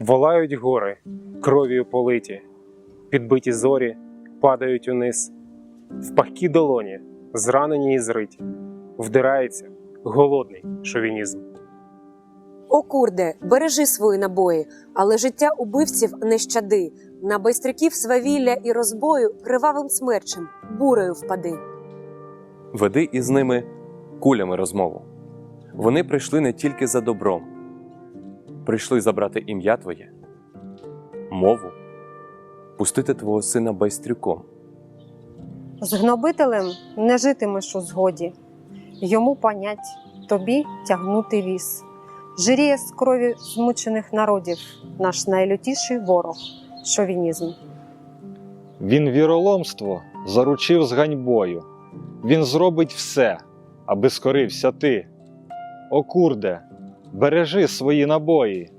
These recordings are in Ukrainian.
Волають гори, кров'ю политі, підбиті зорі падають униз, в пахкі долоні, зранені і зриті, вдирається голодний шовінізм. О, курде, бережи свої набої, але життя убивців не щади. На байстрюків свавілля і розбою кривавим смерчем, бурею впади. Веди із ними кулями розмову. Вони прийшли не тільки за добром, прийшли забрати ім'я твоє, мову, пустити твого сина байстрюком. З гнобителем не житимеш у згоді, йому понять тобі тягнути віз. Жиріє з крові змучених народів наш найлютіший ворог шовінізм. Він віроломство заручив з ганьбою. Він зробить все, аби скорився ти. О курде, бережи свої набої,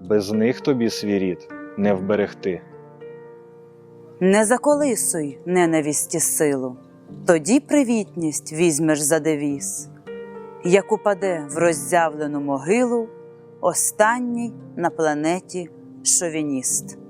без них тобі свій рід не вберегти. Не заколисуй ненависті силу, тоді привітність візьмеш за девіз. Як упаде в роззявлену могилу останній на планеті шовініст.